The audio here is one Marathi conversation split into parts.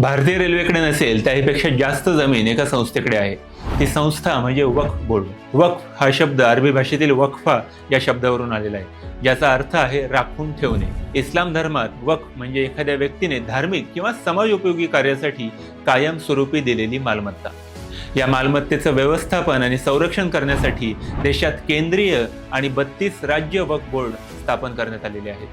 भारतीय रेल्वेकडे नसेल त्याहीपेक्षा जास्त जमीन एका संस्थेकडे आहे. ती संस्था म्हणजे वक्फ बोर्ड. वक्फ हा शब्द अरबी भाषेतील वक्फा या शब्दावरून आलेला आहे. ज्याचा अर्थ आहे राखून ठेवणे. इस्लाम धर्मात वक्फ म्हणजे एखाद्या व्यक्तीने धार्मिक किंवा समाजोपयोगी कार्यासाठी कायमस्वरूपी दिलेली मालमत्ता. या मालमत्तेचं व्यवस्थापन आणि संरक्षण करण्यासाठी देशात केंद्रीय आणि बत्तीस राज्य वक्फ बोर्ड स्थापन करण्यात आलेले आहेत.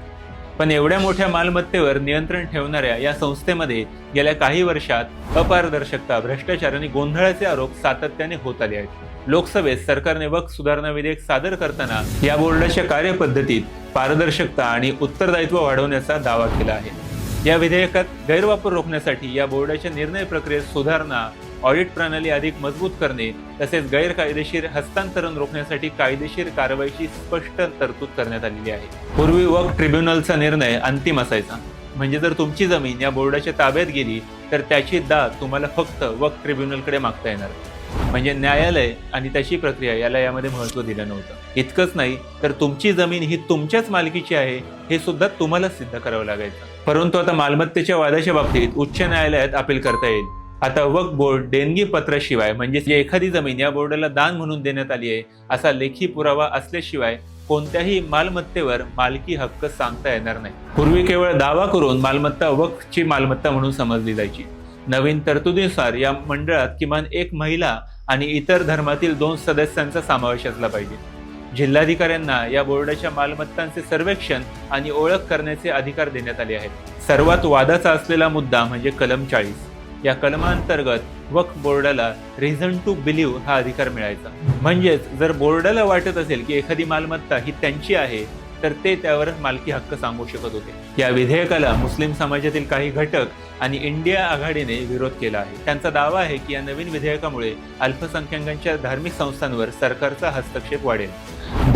पण एवढ्या मोठ्या मालमत्तेवर नियंत्रण ठेवणाऱ्या या संस्थेमध्ये गेल्या काही वर्षात अपारदर्शकता भ्रष्टाचार आणि गोंधळाचे आरोप सातत्याने होत आले आहेत. लोकसभेत सरकारने वक्फ सुधारणा विधेयक सादर करताना या बोर्डाच्या कार्यपद्धतीत पारदर्शकता आणि उत्तरदायित्व वाढवण्याचा दावा केला आहे. या विधेयकात गैरवापर रोखण्यासाठी या बोर्डाच्या निर्णय प्रक्रियेत सुधारणा ऑडिट प्रणाली अधिक मजबूत करणे तसेच गैरकायदेशीर हस्तांतरण रोखण्यासाठी कायदेशीर कारवाईची स्पष्ट तरतूद करण्यात आलेली आहे. पूर्वी वक ट्रिब्युनलचा निर्णय अंतिम असायचा. म्हणजे जर तुमची जमीन या बोर्डाच्या ताब्यात गेली तर त्याची दाद तुम्हाला फक्त वक ट्रिब्युनलकडे मागता येणार. म्हणजे न्यायालय आणि त्याची प्रक्रिया याला यामध्ये महत्त्व दिलं नव्हतं. इतकंच नाही तर तुमची जमीन ही तुमच्याच मालकीची आहे हे सुद्धा तुम्हाला सिद्ध करावं लागायचं. परंतु आता मालमत्तेच्या वादाच्या बाबतीत उच्च न्यायालयात अपील करता येईल. आता वक्फ बोर्ड देणगी पत्राशिवाय म्हणजे जे एखादी जमीन या बोर्डाला दान म्हणून देण्यात आली आहे असा लेखी पुरावा असल्याशिवाय कोणत्याही मालमत्तेवर मालकी हक्क सांगता येणार नाही. पूर्वी केवळ दावा करून मालमत्ता वक्फची मालमत्ता म्हणून समजली जायची. नवीन तरतुदीनुसार या मंडळात किमान एक महिला आणि इतर धर्मातील दोन सदस्यांचा समावेश असला पाहिजे. जिल्हाधिकाऱ्यांना या बोर्डाच्या मालमत्तांचे सर्वेक्षण आणि ओळख करण्याचे अधिकार देण्यात आले आहेत. सर्वात वादाचा असलेला मुद्दा म्हणजे कलम चाळीस. या कलमांतर्गत वक्फ बोर्डाला रिझन टू बिलीव्ह हा अधिकार मिळायचा. म्हणजेच जर बोर्डाला वाटत असेल की एखादी मालमत्ता ही त्यांची आहे तर ते त्यावर मालकी हक्क सांगू शकत होते. या विधेयकाला मुस्लिम समाजातील काही घटक आणि इंडिया आघाडीने विरोध केला आहे. त्यांचा दावा आहे की या नवीन विधेयकामुळे अल्पसंख्याकांच्या धार्मिक संस्थांवर सरकारचा हस्तक्षेप वाढेल.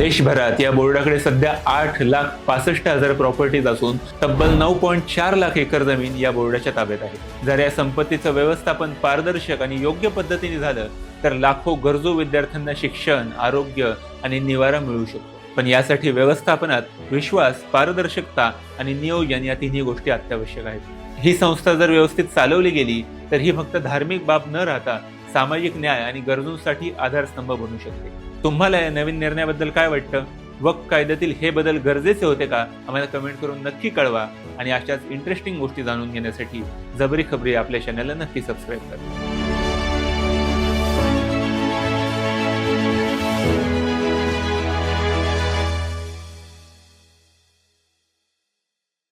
देशभरात या बोर्डाकडे सध्या आठ लाख पासष्ट हजार प्रॉपर्टीज असून तब्बल नऊ पॉईंट चार लाख एकर जमीन या बोर्डाच्या ताब्यात आहे. जर या संपत्तीचं व्यवस्थापन पारदर्शक आणि योग्य पद्धतीने झालं तर लाखो गरजू विद्यार्थ्यांना शिक्षण आरोग्य आणि निवारा मिळू शकतो. पण यासाठी व्यवस्थापनात विश्वास पारदर्शकता आणि नियोजन या तिन्ही गोष्टी अत्यावश्यक आहेत. ही संस्था जर व्यवस्थित चालवली गेली तर ही फक्त धार्मिक बाब न राहता सामाजिक न्याय आणि गरजूंसाठी आधारस्तंभ बनू शकते. तुम्हाला या नवीन निर्णयाबद्दल काय वाटतं? वक्फ कायद्यातील हे बदल गरजेचे होते का? आम्हाला कमेंट करून नक्की कळवा आणि अशाच इंटरेस्टिंग गोष्टी जाणून घेण्यासाठी जबरी खबरी आपल्या चॅनलला नक्की सबस्क्राईब करा.